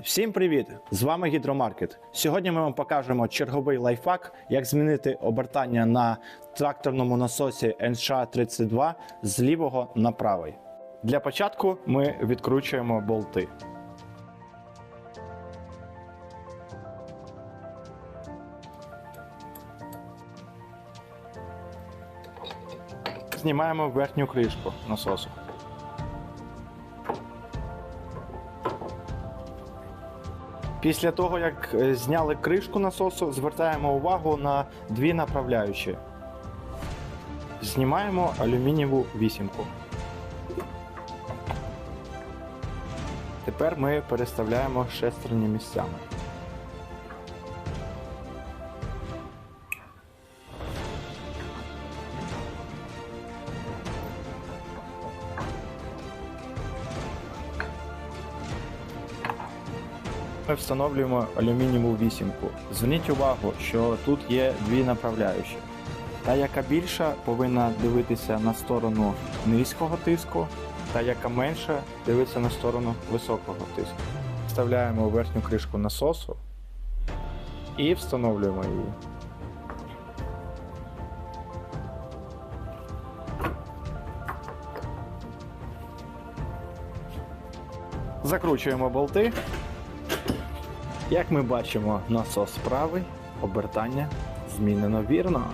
Всім привіт! З вами Гідромаркет. Сьогодні ми вам покажемо черговий лайфхак, як змінити обертання на тракторному насосі NSH32 з лівого на правий. Для початку ми відкручуємо болти. Знімаємо верхню кришку насосу. Після того, як е, зняли кришку насосу, звертаємо увагу на дві направляючі. Знімаємо алюмінієву вісімку. Тепер ми переставляємо шестерні місцями. Ми встановлюємо алюмінієву вісімку. Зверніть увагу, що тут є дві направляючі. Та, яка більша, повинна дивитися на сторону низького тиску, та яка менша дивиться на сторону високого тиску. Вставляємо верхню кришку насосу і встановлюємо її. Закручуємо болти. Як ми бачимо, насос правий, обертання змінено вірно.